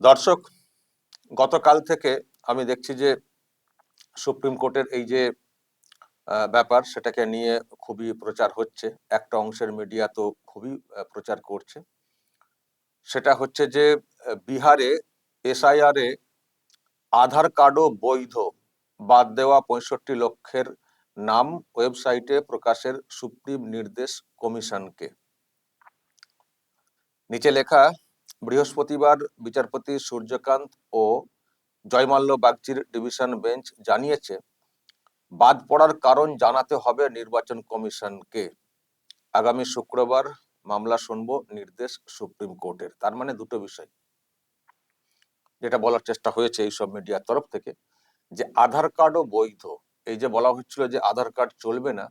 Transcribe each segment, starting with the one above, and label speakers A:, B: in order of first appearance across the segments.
A: দর্শক, গতকাল থেকে আমি দেখছি যে সুপ্রিম কোর্টের এই যে ব্যাপার সেটাকে নিয়ে খুবই প্রচার হচ্ছে। একটা অংশের মিডিয়া তো খুবই প্রচার করছে। সেটা হচ্ছে যে, বিহারে এসআইআর আধার কার্ডও বৈধ। বাদ দেওয়া পঁয়ষট্টি লক্ষের নাম ওয়েবসাইটে প্রকাশের সুপ্রিম নির্দেশ কমিশনকে। নিচে লেখা বৃহস্পতিবার বিচারপতি সূর্যকান্ত ও জয়মাল্য বাগচির ডিভিশন বেঞ্চ জানিয়েছে, বাদ পড়ার কারণ জানাতে হবে নির্বাচন কমিশনকে। আগামী শুক্রবার মামলা শুনব নির্দেশ সুপ্রিম কোর্টের। তার মানে দুটো বিষয়। যেটা বলার চেষ্টা হয়েছে এইসব মিডিয়ার তরফ থেকে, যে আধার কার্ডও বৈধ। এই যে বলা হচ্ছিল যে আধার কার্ড চলবে না,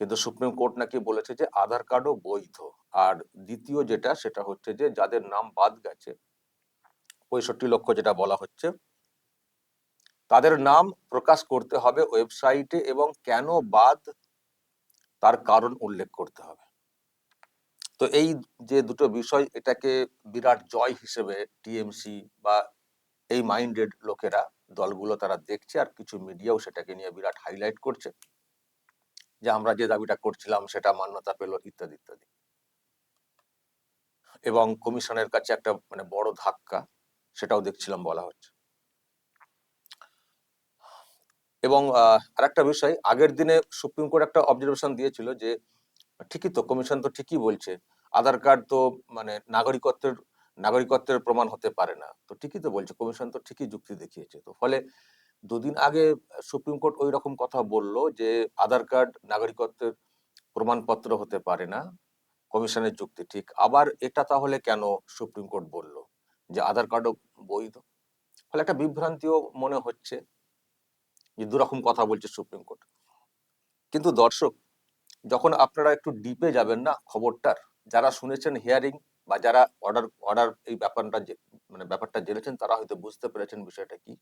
A: কিন্তু সুপ্রিম কোর্ট নাকি বলেছে যে আধার কার্ডও বৈধ। আর দ্বিতীয় যেটা, সেটা হচ্ছে যে যাদের নাম বাদ গেছে, পঁয়ষট্টি লক্ষ যেটা বলা হচ্ছে, তাদের নাম প্রকাশ করতে হবে ওয়েবসাইটে এবং কেন বাদ তার কারণ উল্লেখ করতে হবে। তো এই যে দুটো বিষয়, এটাকে বিরাট জয় হিসেবে টিএমসি বা এই মাইন্ডেড লোকেরা, দলগুলো তারা দেখছে আর কিছু মিডিয়াও সেটাকে নিয়ে বিরাট হাইলাইট করছে যে আমরা যে দাবিটা করছিলাম সেটা মান্যতা পেল, ইত্যাদি ইত্যাদি। এবং কমিশনের কাছে একটা মানে বড় ধাক্কা, সেটাও দেখছিলাম বলা হচ্ছে। এবং আর একটা বিষয়, আগের দিনে সুপ্রিম কোর্ট একটা অবজারভেশন দিয়েছিল যে, ঠিকই তো, কমিশন তো ঠিকই বলছে, আধার কার্ড তো মানে নাগরিকত্বের নাগরিকত্বের প্রমাণ হতে পারে না। তো ঠিকই তো বলছে, কমিশন তো ঠিকই যুক্তি দেখিয়েছে। তো ফলে দুদিন আগে সুপ্রিম কোর্ট ওই রকম কথা বলল যে, আধার কার্ড নাগরিকত্বের প্রমাণপত্র হতে পারে না কমিশনের যুক্তি, ঠিক। আবার এটা তাহলে কেন সুপ্রিম কোর্ট বলল? যে আধার কার্ডও বৈধ? ফলে একটা বিভ্রান্তিও মনে হচ্ছে যে দুরকম কথা বলছে সুপ্রিম কোর্ট। কিন্তু দর্শক, যখন আপনারা একটু ডিপে যাবেন না খবরটার, যারা শুনেছেন হিয়ারিং বা যারা অর্ডার অর্ডার এই ব্যাপারটা মানে ব্যাপারটা জেনেছেন, তারা হয়তো বুঝতে পেরেছেন বিষয়টা কি।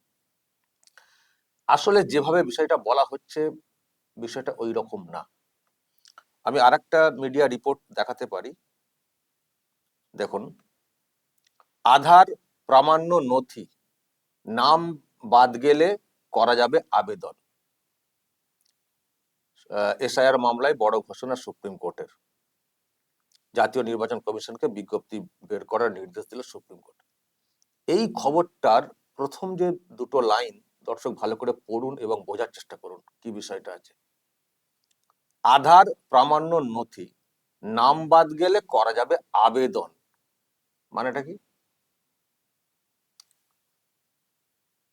A: আসলে যেভাবে বিষয়টা বলা হচ্ছে, বিষয়টা ওই রকম না। আমি আরেকটা মিডিয়া রিপোর্ট দেখাতে পারি। দেখুন, আধার প্রামাণ্য নথি, নাম বাদ গেলে করা যাবে আবেদন। এসআইআর মামলায় বড় ঘোষণা সুপ্রিম কোর্টের। জাতীয় নির্বাচন কমিশনকে বিজ্ঞপ্তি বের করার নির্দেশ দিল সুপ্রিম কোর্ট। এই খবরটার প্রথম যে দুটো লাইন, দর্শক ভালো করে পড়ুন এবং বোঝার চেষ্টা করুন কি বিষয়টা আছে। আধার প্রামাণ্য নথি। নাম বাদ গেলে করা যাবে আবেদন। মানেটা কি?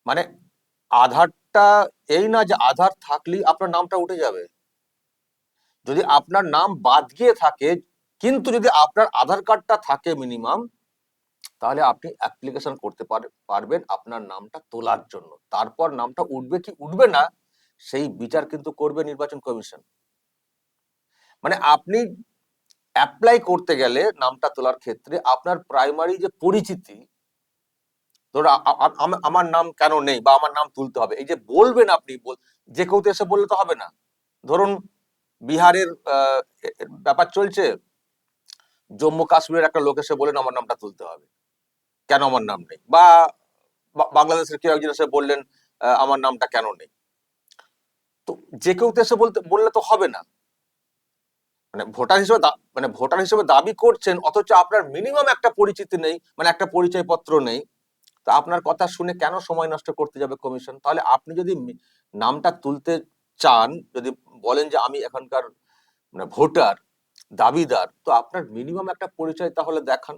A: মানে আধারটা এই না যে আধার থাকলেই আপনার নামটা উঠে যাবে। যদি আপনার নাম বাদ গিয়ে থাকে, কিন্তু যদি আপনার আধার কার্ডটা থাকে মিনিমাম, তাহলে আপনি অ্যাপ্লিকেশন করতে পার- পারবেন আপনার নামটা তোলার জন্য। তারপর নামটা উঠবে কি উঠবে না, সেই বিচার কিন্তু করবে নির্বাচন কমিশন। মানে আপনি অ্যাপ্লাই করতে গেলে নামটা তোলার ক্ষেত্রে আপনার প্রাইমারি যে পরিচিতি ধরো আমার নাম কেন নেই বা আমার নাম তুলতে হবে, এই যে বলবেন আপনি যে কেউ তো এসে বললে তো হবে না। ধরুন বিহারের ব্যাপার চলছে, জম্মু কাশ্মীরের একটা লোক এসে বলেন আমার নামটা তুলতে হবে। কেন আমার নাম নেই? বা বাংলাদেশের কেউ একজন এসে বললেন আমার নামটা কেন নেই? তো যে কেউ তো এসে বলতে, বললে তো হবে না। মানে ভোটার হিসেবে মানে ভোটার হিসেবে দাবি করছেন, অথচ আপনার মিনিমাম একটা পরিচিতি নেই মানে একটা পরিচয় পত্র নেই। তা আপনার কথা শুনে কেন সময় নষ্ট করতে যাবে কমিশন তাহলে আপনি যদি নামটা তুলতে চান, যদি বলেন যে আমি এখানকার মানে ভোটার, দাবিদার, তো আপনার মিনিমাম একটা পরিচয় তাহলে দেখান।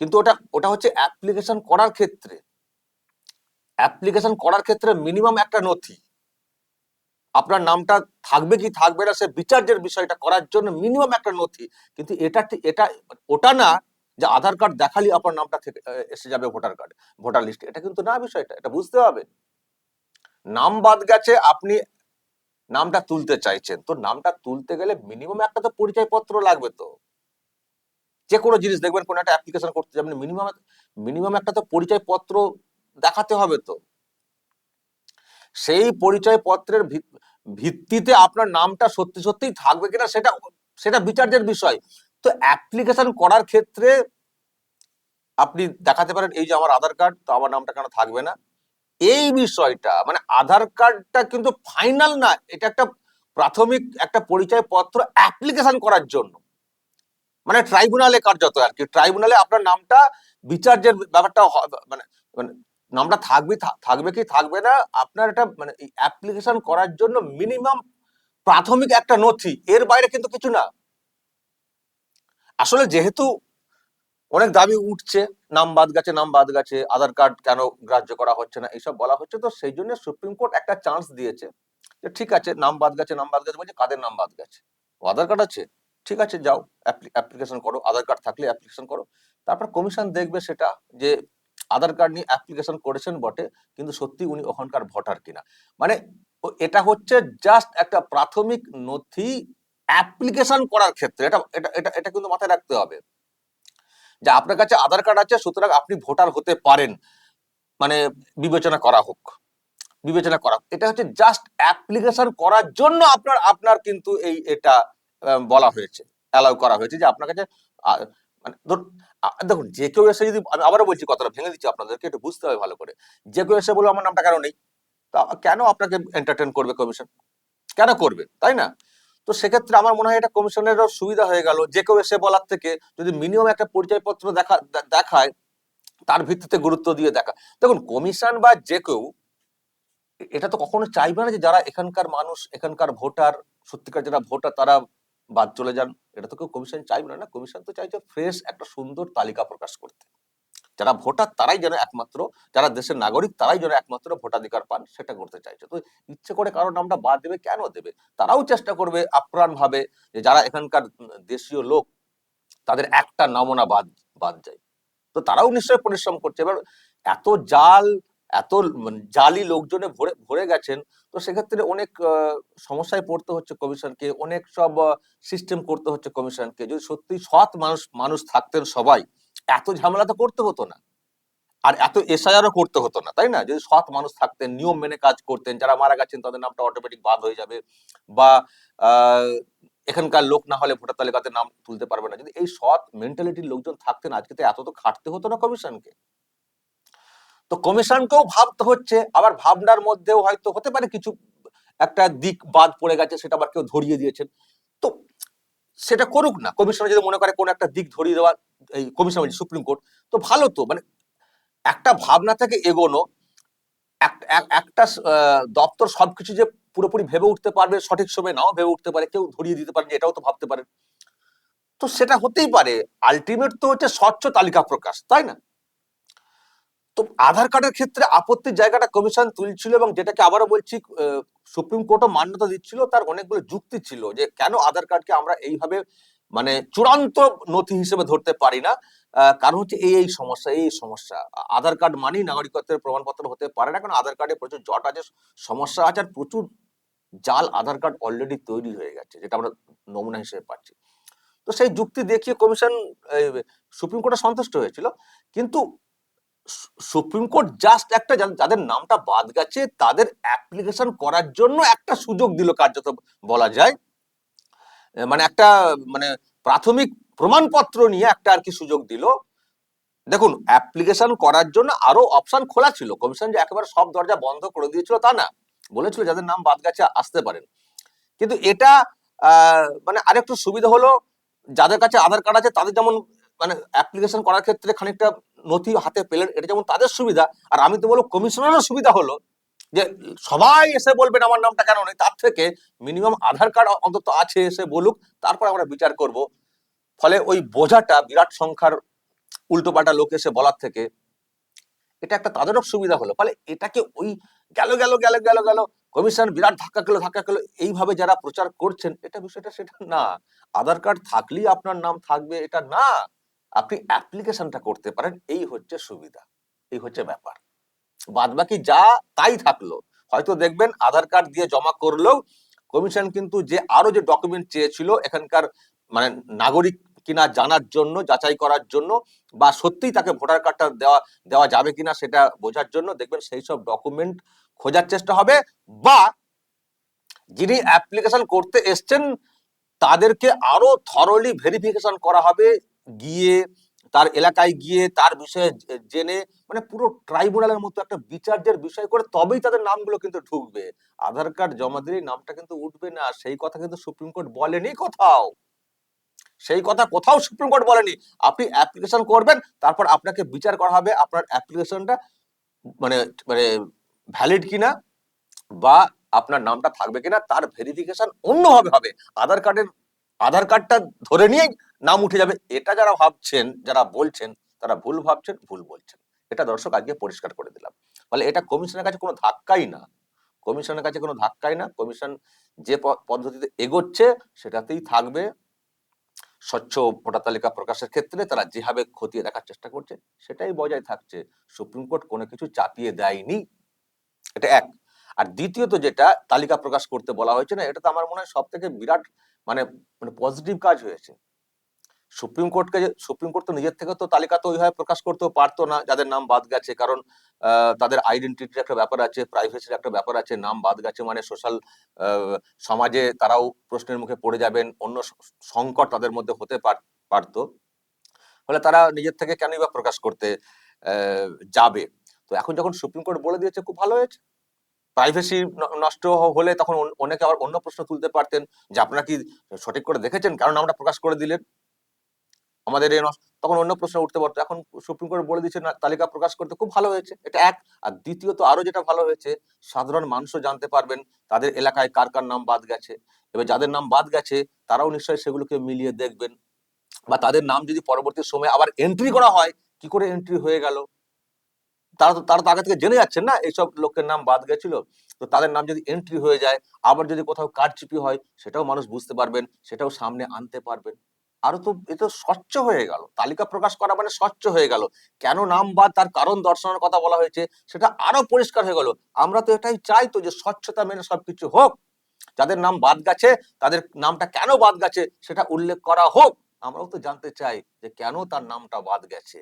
A: কিন্তু ওটা ওটা হচ্ছে অ্যাপ্লিকেশন করার ক্ষেত্রে। অ্যাপ্লিকেশন করার ক্ষেত্রে মিনিমাম একটা নথি। আপনার নামটা থাকবে কি থাকবে না, সে বিচার্যের বিষয়টা করার জন্য মিনিমাম একটা নথি। কিন্তু এটা এটা, ওটা না যে আধার কার্ড দেখালি আপনার নামটা থেকে এসে যাবে ভোটার কার্ড, ভোটার লিস্টে। এটা কিন্তু না বিষয়টা, এটা বুঝতে হবে। নাম বাদ গেছে, আপনি নামটা তুলতে চাইছেন। তো নামটা তুলতে গেলে মিনিমাম একটা তো পরিচয়পত্র লাগবে তো। যে কোনো জিনিস দেখবেন, কোন একটা অ্যাপ্লিকেশন করতে যাবেন মিনিমাম মিনিমাম একটা তো পরিচয়পত্র দেখাতে হবে তো। সেই পরিচয়পত্রের ভিত- ভিত্তিতে আপনার নামটা সত্যি সত্যিই থাকবে কিনা সেটা সেটা বিচার্যের বিষয়। তো অ্যাপ্লিকেশন করার ক্ষেত্রে আপনি দেখাতে পারেন, এই যে আমার আধার কার্ড, তো আমার নামটা কেন থাকবে না? এই বিষয়টা মানে আধার কার্ডটা কিন্তু ফাইনাল না, এটা একটা প্রাথমিক একটা পরিচয় পত্র অ্যাপ্লিকেশন করার জন্য। মানে ট্রাইব্যুনালে কার্যত আর কি, ট্রাইব্যুনালে আপনার নামটা বিচার্যের ব্যাপারটা মানে মানে নামটা থাকবে থাকবে কি থাকবে না, আপনার এটা মানে অ্যাপ্লিকেশন করার জন্য মিনিমাম প্রাথমিক একটা নথি, এর বাইরে কিন্তু কিছু না। আসলে যেহেতু অনেক দাবি উঠছে, নাম বাদ গেছে, নাম বাদ গেছে, আধার কার্ড কেন গ্রাহ্য করা হচ্ছে না, এইসব বলা হচ্ছে, তো সেই জন্য সুপ্রিম কোর্ট একটা চান্স দিয়েছে যে ঠিক আছে, নাম বাদ গেছে, নাম বাদ গেছে বলছে, কাদের নাম বাদ গেছে? ও আধার কার্ড আছে, ঠিক আছে, যাও অ্যাপ্লিকেশন করো, আধার কার্ড থাকলে অ্যাপ্লিকেশন করো। তারপর কমিশন দেখবে সেটা যে আধার কার্ড নিয়ে অ্যাপ্লিকেশন করেছেন বটে, কিন্তু সত্যি উনি ওখানকার ভোটার কিনা। মানে এটা হচ্ছে জাস্ট একটা প্রাথমিক নথি অ্যাপ্লিকেশন করার ক্ষেত্রে, এটা এটা এটা এটা কিন্তু মাথায় রাখতে হবে। যে আপনার কাছে আধার কার্ড আছে, সুতরাং আপনি ভোটার হতে পারেন। মানে বিবেচনা করা হোক। বিবেচনা করা। এটা হচ্ছে জাস্ট অ্যাপ্লিকেশন করার জন্য আপনার আপনার কিন্তু এই এটা বলা হয়েছে অ্যালাউ করা হয়েছে যে আপনার কাছে মানে দেখুন, যে কেউ এসে যদি আমি আবারও বলছি, কথাটা ভেঙে দিচ্ছি আপনাদেরকে, একটু বুঝতে হবে ভালো করে। যে কেউ এসে বলব আমার নামটা কেন নেই। তা কেন আপনাকে এন্টারটেন করবে কমিশন কেন করবে? তাই না? তো সেক্ষেত্রে আমার মনে হয় এটা কমিশনেরও সুবিধা হয়ে গেল। যে কেউ এসে বলার থেকে যদি মিনিমাম একটা পরিচয়পত্র দেখা দেখায়, তার ভিত্তিতে গুরুত্ব দিয়ে দেখা দেখুন কমিশন বা যে কেউ এটা তো কখনো চাইবে না যে যারা এখানকার মানুষ, এখানকার ভোটার, সত্যিকার যারা ভোটার, তারা বাদ চলে যান। এটা তো কেউ কমিশন চাইবে না না কমিশন তো চাইছে ফ্রেশ একটা সুন্দর তালিকা প্রকাশ করতে। যারা ভোটার তারাই যেন একমাত্র, যারা দেশের নাগরিক তারাই যেন একমাত্র ভোটাধিকার পান, সেটা করতে চাইছে। তো ইচ্ছে করে কারও নামটা বাদ দেবে, কেন দেবে? তারাও চেষ্টা করবে আপ্রাণ ভাবে যে যারা এখানকার দেশীয় লোক, তাদের একটা নমুনা বাদ বাদ যায়। তো তারাও নিশ্চয়ই পরিশ্রম করছে। এবার এত জাল এত মানে জালি লোকজনে ভরে ভরে গেছেন, তো সেক্ষেত্রে অনেক সমস্যায় পড়তে হচ্ছে কমিশনকে, অনেক সব সিস্টেম করতে হচ্ছে কমিশনকে। যদি সত্যি সৎ মানুষ মানুষ থাকতেন সবাই, এত ঝামেলা তো করতে হতো না। আর এত এসআইআরও করতে হতো না, তাই না? যদি সৎ মানুষ থাকতেন, নিয়ম মেনে কাজ করতেন, যারা মারা গেছেন তাদের নামটা অটোমেটিক বাদ হয়ে যাবে, বা এখানকার লোক না হলে ভোটার তালিকাতে নাম তুলতে পারবে না। যদি এই সৎ মেন্টালিটির লোকজন থাকতেন, আজকে তো এত তো খাটতে হতো না কমিশনকে। তো কমিশনকেও ভাবতে হচ্ছে, আবার ভাবনার মধ্যেও হয়তো হতে পারে কিছু একটা দিক বাদ পড়ে গেছে, সেটা আবার কেউ ধরিয়ে দিয়েছেন। তো সেটা করুক না, কমিশন যদি মনে করে কোন একটা দিক ধরিয়ে দেওয়া এই কমিশন সুপ্রিম কোর্ট, তো ভালো তো মানে একটা ভাবনা থেকে এগোনো, এক- এক- একটা দপ্তর সবকিছু যে পুরোপুরি ভেবে উঠতে পারবে, সঠিক সময় নাও ভেবে উঠতে পারে, কেউ ধরিয়ে দিতে পারে এটাও তো ভাবতে পারে তো সেটা হতেই পারে আলটিমেট তো হচ্ছে স্বচ্ছ তালিকা প্রকাশ, তাই না? তো আধার কার্ডের ক্ষেত্রে আপত্তির জায়গাটা কমিশন তুলছিল এবং যেটাকে আবারও বলছি সুপ্রিম কোর্টও মান্যতা দিচ্ছিল, তার অনেকগুলো যুক্তি ছিল যে কেন আধার কার্ডকে আমরা এইভাবে মানে চূড়ান্ত নথি হিসেবে ধরতে পারি না। কারণ হচ্ছে এই এই সমস্যা এই সমস্যা। আধার কার্ড মানেই নাগরিকত্বের প্রমাণপত্র হতে পারে না, কারণ আধার কার্ডে প্রচুর জট আছে, সমস্যা আছে, আর প্রচুর জাল আধার কার্ড অলরেডি তৈরি হয়ে গেছে, যেটা আমরা নমুনা হিসেবে পাচ্ছি। তো সেই যুক্তি দেখিয়ে কমিশন সুপ্রিম কোর্টে সন্তুষ্ট হয়েছিল। কিন্তু সুপ্রিম কোর্ট জাস্ট একটা যাদের নামটা বাদ গেছে, তাদের অ্যাপ্লিকেশন করার জন্য একটা সুযোগ দিল কার্যত, বলা যায়। মানে একটা মানে প্রাথমিক প্রমাণপত্র নিয়ে একটা আর কি সুযোগ দিল। দেখুন অ্যাপ্লিকেশন করার জন্য আরও অপশন খোলা ছিল। কমিশন যে একেবারে সব দরজা বন্ধ করে দিয়েছিল তা না। বলেছিল যাদের নাম বাদ গেছে আসতে পারেন। কিন্তু এটা মানে আরেকটু সুবিধা হলো, যাদের কাছে আধার কার্ড আছে, তাদের যেমন মানে অ্যাপ্লিকেশন করার ক্ষেত্রে খানিকটা নথি হাতে পেলেন, এটা যেমন তাদের সুবিধা, আর আমি তো বলব কমিশনারও সুবিধা হলো যে সবাই এসে বলবেন আমার নামটা কেন নেই, তার থেকে মিনিমাম আধার কার্ড অন্তত আছে, এসে বলুক, তারপর আমরা বিচার করব। ফলে ওই বোঝাটা, বিরাট সংখ্যার উল্টোপাল্টা লোক এসে বলার থেকে এটা একটা তাদেরও সুবিধা হলো। ফলে এটাকে ওই গেল গেল গেল গেল গেল কমিশন বিরাট ধাক্কা খেলো ধাক্কা খেলো, এইভাবে যারা প্রচার করছেন, এটা বিষয়টা সেটা না। আধার কার্ড থাকলেই আপনার নাম থাকবে, এটা না। আপনি অ্যাপ্লিকেশনটা করতে পারেন, এই হচ্ছে সুবিধা, এই হচ্ছে ব্যাপার। বাদ বাকি যা তাই থাকল, হয়তো দেখবেন আধার কার্ড দিয়ে জমা করলেও কমিশন কিন্তু যে আরও যে ডকুমেন্ট চেয়েছিল এখানকার মানে নাগরিক কিনা জানার জন্য, যাচাই করার জন্য, বা সত্যিই তাকে ভোটার কার্ডটা দেওয়া দেওয়া যাবে কিনা সেটা বোঝার জন্য দেখবেন সেই সব ডকুমেন্ট খোঁজার চেষ্টা হবে, বা যিনি অ্যাপ্লিকেশন করতে এসছেন, তাদেরকে আরও থরলি ভেরিফিকেশন করা হবে গিয়ে, তার এলাকায় গিয়ে, তার বিষয়ে জেনে মানে পুরো ট্রাইব্যুনালের মতো একটা বিচার্যের বিষয় করে তবেই তাদের নামগুলো কিন্তু ঢুকবে। আধার কার্ড জমা দিলেই নামটা কিন্তু উঠবে না। সেই কথা কিন্তু সুপ্রিম কোর্ট বলেনি কোথাও। সেই কথা কোথাও সুপ্রিম কোর্ট বলেনি। আপনি অ্যাপ্লিকেশন করবেন, তারপর আপনাকে বিচার করা হবে আপনার অ্যাপ্লিকেশনটা মানে মানে ভ্যালিড কিনা বা আপনার নামটা থাকবে কিনা, তার ভেরিফিকেশন অন্যভাবে হবে। আধার কার্ডের, আধার কার্ডটা ধরে নিয়েই নাম উঠে যাবে। এটা যারা ভাবছেন, যারা বলছেন, তারা ভুল ভাবছেন, ভুল বলছেন। এটা দর্শক আজকে পরিষ্কার করে দিলাম। ফলে এটা কমিশনের কাছে কোনো ধাক্কাই না। কমিশনের কাছে কোনো ধাক্কাই না। কমিশন যে পদ্ধতিতে এগোচ্ছে, সেটাতেই থাকবে। স্বচ্ছ ভোটার তালিকা প্রকাশের ক্ষেত্রে তারা যেভাবে খতিয়ে দেখার চেষ্টা করছে, সেটাই বজায় থাকছে। সুপ্রিম কোর্ট কোনো কিছু চাপিয়ে দেয়নি। এটা এক। আর দ্বিতীয়ত যেটা, তালিকা প্রকাশ করতে বলা হয়েছে না, এটা তো আমার মনে হয় সব থেকে বিরাট মানে মানে পজিটিভ কাজ হয়েছে। সুপ্রিম কোর্টকে সুপ্রিম কোর্ট তো নিজের থেকে তো তালিকা তো ওইভাবে প্রকাশ করতেও পারতো না, যাদের নাম বাদ গেছে। কারণ তাদের আইডেন্টিটির একটা ব্যাপার আছে প্রাইভেসির একটা ব্যাপার আছে, নাম বাদ গেছে মানে সোশ্যাল সমাজে তারাও প্রশ্নের মুখে পড়ে যাবেন, অন্য সংকট তাদের মধ্যে হতে পার- পারতো। ফলে তারা নিজের থেকে কেনই বা প্রকাশ করতে যাবে? তো এখন যখন সুপ্রিম কোর্ট বলে দিয়েছে, খুব ভালো হয়েছে। প্রাইভেসি নষ্ট হলে তখন অনেকে আবার অন্য প্রশ্ন তুলতে পারতেন যে, আপনারা কি সঠিক করে দেখেছেন? কারণ আমরা প্রকাশ করে দিলেন। আমাদের এই তখন অন্য প্রশ্ন উঠতে পারতো। এখন সুপ্রিম কোর্ট বলে দিচ্ছে, না, তালিকা প্রকাশ করতে খুব ভালো হয়েছে। এটা এক। আর দ্বিতীয়ত আরও যেটা ভালো হয়েছে, সাধারণ মানুষও জানতে পারবেন তাদের এলাকায় কার কার নাম বাদ গেছে। এবার যাদের নাম বাদ গেছে, তারাও নিশ্চয়ই সেগুলোকে মিলিয়ে দেখবেন। বা তাদের নাম যদি পরবর্তী সময়ে আবার এন্ট্রি করা হয়, কি করে এন্ট্রি হয়ে গেল? তারা তো তারা তো আগে থেকে জেনে যাচ্ছেন না, এইসব লোকের নাম বাদ গেছিল। তো তাদের নাম যদি এন্ট্রি হয়ে যায়, আবার যদি কোথাও কারচুপি হয়, সেটাও মানুষ বুঝতে পারবেন, সেটাও সামনে আনতে পারবেন। আরও তো এ তো স্বচ্ছ হয়ে গেল। তালিকা প্রকাশ করা মানে স্বচ্ছ হয়ে গেল। কেন নাম বাদ তার কারণ দর্শনের কথা বলা হয়েছে, সেটা আরও পরিষ্কার হয়ে গেল। আমরা তো এটাই চাই তো যে স্বচ্ছতা মেনে সবকিছু হোক। যাদের নাম বাদ গেছে, তাদের নামটা কেন বাদ গেছে, সেটা উল্লেখ করা হোক। আমরাও তো জানতে চাই যে কেন তার নামটা বাদ গেছে।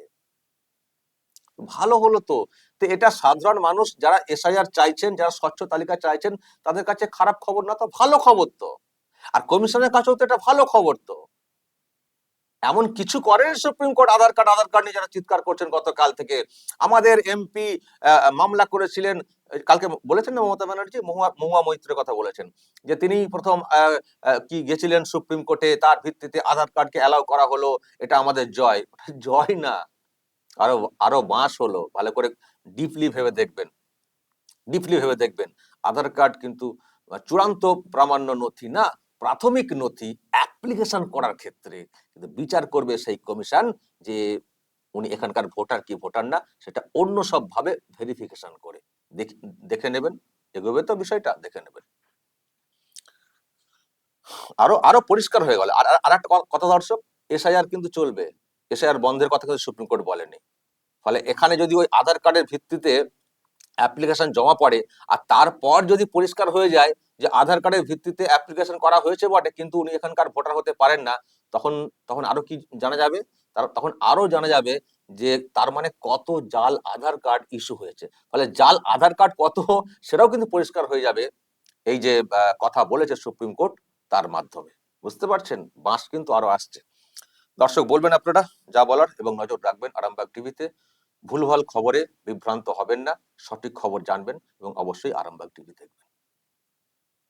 A: ভালো হলো তো। তো এটা সাধারণ মানুষ যারা এসআইআর চাইছেন, যারা স্বচ্ছ তালিকা চাইছেন, তাদের কাছে খারাপ খবর না তো ভালো খবর তো। আর কমিশনের কাছেও তো এটা ভালো খবর তো। এমন কিছু করেন supreme court Aadhaar card Aadhaar card নিয়ে যারা চিৎকার করছেন গতকাল থেকে। আমাদের এমপি মামলা করেছিলেন, কালকে বলেছেন না মমতা ব্যানার্জি? মহুয়া মৈত্রের কথা বলেছেন। যে তিনি প্রথম কি গেছিলেন সুপ্রিম কোর্টে তার ভিত্তিতে আধার কার্ডকে অ্যালাউ করা হলো, এটা আমাদের জয়। জয় না। আরও আরও বাঁশ হলো। ভালো করে ডিপলি ভেবে দেখবেন। ডিপলি ভেবে দেখবেন। আধার কার্ড কিন্তু চূড়ান্ত প্রামাণ্য নথি না। প্রাথমিক নথি অ্যাপ্লিকেশন করার ক্ষেত্রে কিন্তু বিচার করবে সেই কমিশন যে উনি এখানকার ভোটার কি ভোটার না, সেটা অন্য সব ভাবে ভেরিফিকেশন করে। দেখ- নেবেন, এগোবে তো বিষয়টা, দেখে নেবেন। আরও আরও পরিষ্কার হয়ে গেল। আর একটা কথা দর্শক, এসআইআর কিন্তু চলবে। এসআইআর বন্ধের কথা কিন্তু সুপ্রিম কোর্ট বলেনি। ফলে এখানে যদি ওই আধার কার্ডের ভিত্তিতে অ্যাপ্লিকেশন জমা পড়ে, আর তারপর যদি পরিষ্কার হয়ে যায় যে আধার কার্ডের ভিত্তিতে অ্যাপ্লিকেশন করা হয়েছে বটে, কিন্তু উনি এখানকার ভোটার হতে পারেন না, তখন তখন আরও কি জানা যাবে? তখন আরও জানা যাবে যে তার মানে কত জাল আধার কার্ড ইস্যু হয়েছে। ফলে জাল আধার কার্ড কত, সেটাও কিন্তু পরিষ্কার হয়ে যাবে। এই যে কথা বলেছে সুপ্রিম কোর্ট তার মাধ্যমে। বুঝতে পারছেন? বাঁশ কিন্তু আরও আসছে। দর্শক, বলবেন আপনারা যা বলার এবং নজর রাখবেন আরামবাগ টিভিতে ভুলভাল খবরে বিভ্রান্ত হবেন না সঠিক খবর জানবেন এবং অবশ্যই আরামবাগ টিভি দেখবেন।